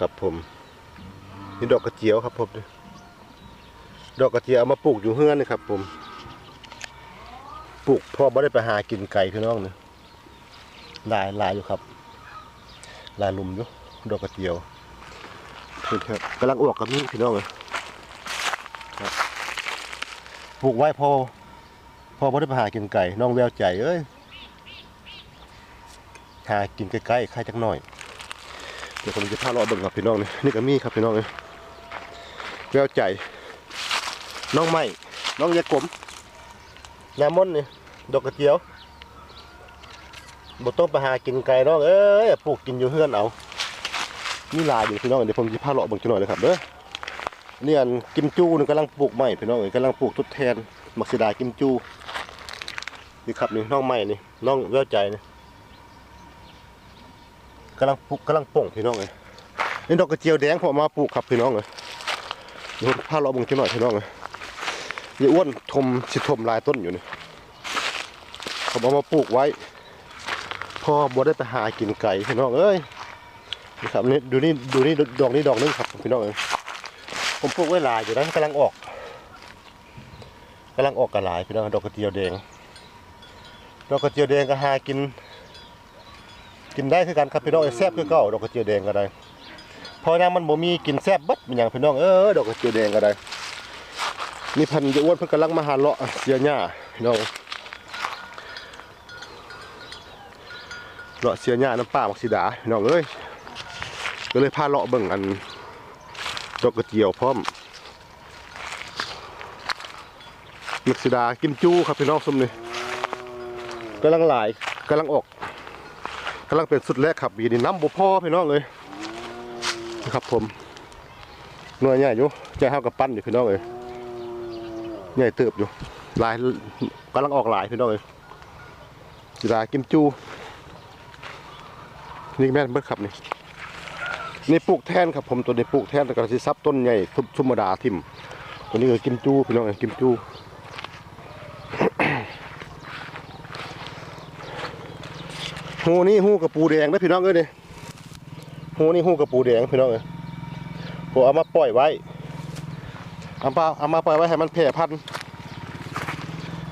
ครับผมนี่ดอกกระเจียวครับผมดอกกระเจียวเอามาปลูกอยู่เฮือนนี่ครับ ผมปลูกพ่อไม่ได้ไปหากินไก่พี่น้องเนี่ยลายลายอยู่ครับลายลุมอยู่ดอกกระเจียวนี่ครับกำลังออกกับนี่พี่น้องเลยครับปลูกไว้พ่อพ่อไม่ได้ไปหากินไก่น้องแววใจเอ้ยหากินใกล้ๆใครจักหน่อย เดี๋ยวผมจะพาลาะเบิ่งครับพี่น้องนี่นี่ก็มีครับพี่น้องนี่แววใจน้องไม้น้องยายกลมยามนนี่ดอกกระเจียวบต้องไปหากินไก่น้องเอ้ยปลูกกินอยู่เฮือนเอานี่ลายอยู่พี่น้องเดี๋ยวผมจะพาเลาะเบิ่งจังหน่อยนะครับเด้อนี่อันกิมจูนี่กำลังปลูกใหม่พี่น้องเอ้ยกำลังปลูกทดแทนมักซิดากิมจูนี่ครับนี่น้องใหม่นี่น้องแววใจนี่ กำลังปลูกกำลังป่งพี่น้องเอ้ยนี่ดอกกระเจียวแดงผมเอมาปลูกครับพี่น้องเอ้ยดี๋ยวผมพาเลาบงจังหน่อยพี่น้องเอ้ยยาอ้วนทมสิทมลายต้นอยู่นี่ผมเอามาปลูกไว้พ่อบ่ได้ไปหากินไก่พี่น้องเอ้ยนี่ครับนี่ดูนี่ดูนี่ดอกนี้ดอกนึงครับพี่น้องเอ้ยผมปลูกไว้หลายอยู่นะกำลังออกกำลังออกกระหลายพี่น้องดอกกระเจียวแดงดอกกระเจียวแดงก็หากิน กินได้คือกันครับพี่น้องเอ้ยแซ่บคือเก่าดอกกระเจียวแดงก็ได้พราะนั้นมันบ่มีกินแซ่บบัดเป็นอย่างพี่น้องเออดอกกระเจียวแดงก็ได้นี่พันจะอ้วนเพิ่นกำลังมาหาเลาะเสียหญ้าพี่น้องเลาะเสียหญ้าน้ำป่ามักสิดาพี่น้องเอ้ยก็เลยพาเลาะเบิ่งอันดอกกระเจียวพร้อมมักสิดากิมจูครับพี่น้องซุ่มนี่กำลังหลายกำลังออก กำลังเป็นสุดแรกครับบีนี่น้ำบ่พอพี่น้องเลยนะครับผมหน่วยใหญ่อยู่ใจเฮากับปั้นอยู่พี่น้องเอ้ยใหญ่เติบอยู่ลายกำลังออกหลายพี่น้องเลยสีลายกิมจู นี่แม่นเบิดครับนี่นี่ปลูกแทนครับผมตัวนี้ปลูกแทนแต่กระสิซับต้นใหญ่ทุบชุมดาทิมตัวนี้คือกิมจูพี่น้องเอ้ยกิมจู หูนี่หูกระปูแดงนะพี่น้องเอ้ยนี่หูนี่หูกระปูแดงพี่น้องเอ้ยผมเอามาปล่อยไว้เอามาเอามาปล่อยไว้ให้มันแผ่พันธุ์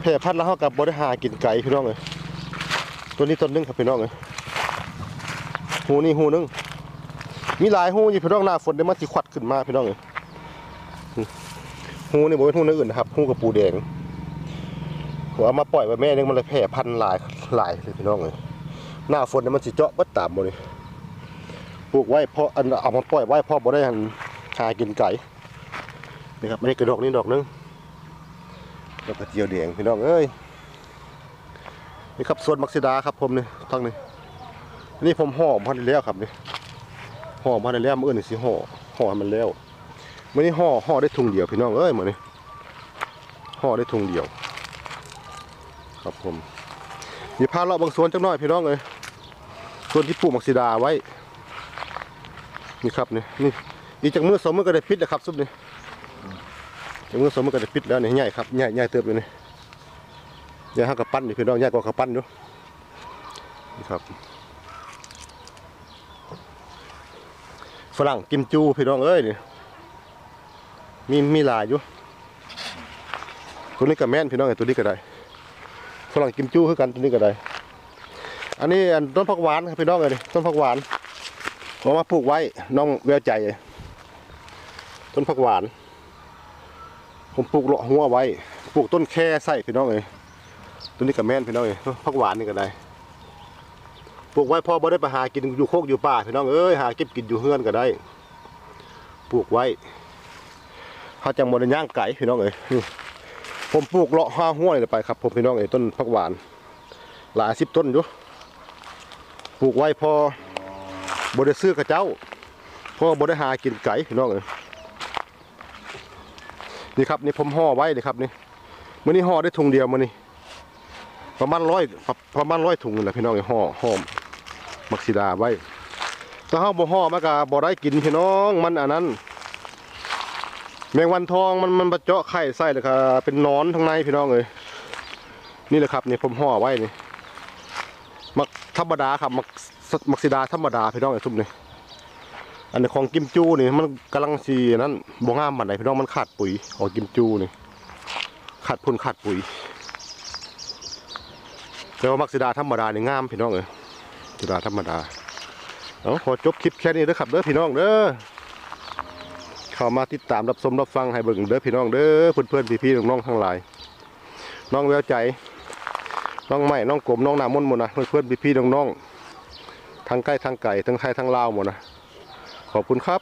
แผ่พันธุ์แล้วเขากับบริหารกินไก่พี่น้องเลยตัวนี้ต้นนึงครับพี่น้องเลยหูนี่หูนึงมีหลายหูอยู่พี่น้องหน้าฝนได้มันสิขวัดขึ้นมาพี่น้องเลยหูนี่บ่เป็นหูนึงอื่นนะครับหูกับปูแดงผมเอามาปล่อยไว้แม่นึงมันเลยแผ่พันธุ์หลายหลายเลยพี่น้องเลย หน้าฝนเนี่ยมันสิเจาะบัดตามหมดเลยปลูกไว้พราะอันเอามาปล่อยไว้พราะบ่ได้หันหากินไก่นี่ครับไม่ได้กระดอกนี่ดอกนึงดอกกระเจียวแดงพี่น้องเอ้ยนี่ครับสวนมักซิดาครับผมนี่ทั้งนี้นี่ผมห่อมาได้แล้วครับนี่ห่อมาได้แล้วมื่อนี่สิห่อห่อมันแล้วมื่อนี้ห่อห่อได้ถุงเดียวพี่น้องเอ้ยเมื่อนี้ห่อได้ถุงเดียว ครับผมมีพาเลาะบางส่วนจังหน้อยพี่น้องเอ้ย ส่วนที่ปลูกมักซิดาไว้นี่ครับนี่นี่อีจากมือสองมือก็ได้พิษนะครับซุปนี่จังมือสมมันก็จะปิดแล้วนี่ใหญ่ครับใหญ่ใหญ่เติบอยู่นี่ใหญ่ห้ากับปั้นนี่พี่น้องใหญ่กว่ากับปั้นอยู่นี่ครับฝรั่งกิมจูพี่น้องเอ้ยนี่มีมีลายอยู่ตัวนี้ก็แม่นพี่น้องไอ้ตัวนี้ก็ได้ฝรั่งกิมจูคือกันตัวนี้ก็ได้ อันนี้อันต้นผักหวานครับพี่น้องเอ้ยต้นผักหวานผมมาปลูกไว้น้องแววใจ ต้นผักหวาน ผมปลูกเลาะหัวไว้ ปลูกต้นแค่ใส่พี่น้องเลยต้นนี้กับแม่นพี่น้องเลยผักหวานนี่ก็ได้ปลูกไว้พ่อบ่ได้ไปหากินอยู่โคกอยู่ป่าพี่น้องเอ้ยหาเก็บกินอยู่เฮือนก็ได้ปลูกไว้เขาจังบ่ได้ย่างไก่พี่น้องเอ้ยผมปลูกเลาะห้าหัวนี่ไปครับผมพี่น้องเอ้ยต้นผักหวาน หลายสิบต้นอยู่ ปลูกไว้พอบ่ได้ซื้อกระเจ้าพอบ่ได้หากินไก่พี่น้องเอ้ยนี่ครับนี่ผมห่อไว้นี่ครับนี่มื่อนี้ห่อได้ถุงเดียวมื่อนี้ประมาณร้อยประมาณร้อยถุงนี่แหละพี่น้องไอ้ห่อห่อมักซิดาไว้ถ้าเฮาบ่ห่อมันก็บ่ได้กินพี่น้องมันอันนั้น แมงวันทองมันมันบะเจาะไข่ใส่เลยครับเป็นนอนข้งในพี่น้องเลยนี่แหละครับนี่ผมห่อไว้นี่ มักธรรมดาครับมักมักซิดาธรรมดาพี่น้องไอ้ทุบนี่อันนี้ของกิมจูนี่มันกำลังสีนั้นบ่งามปานใดพี่น้องมันขาดปุ๋ยของกิมจูนี่ขาดพุ่นขาดปุ๋ยแต่ว่ามักซิดาธรรมดานี่งามพี่น้องเอ้ยซิดาธรรมดาเอาขอจบคลิปแค่นี้เด้อครับเด้อพี่น้องเด้อเข้ามาติดตามรับชมรับฟังให้เบิ่งเด้อพี่น้องเด้อเพื่อนๆพี่ๆน้องๆทั้งหลายน้องแววใจ น้องใหม่น้องกลมน้องหนามนต์หมดนะเพื่อนๆพี่ๆน้องๆทั้งใกล้ทั้งไก่ทั้งไทยทั้งลาวหมดนะขอบคุณครับ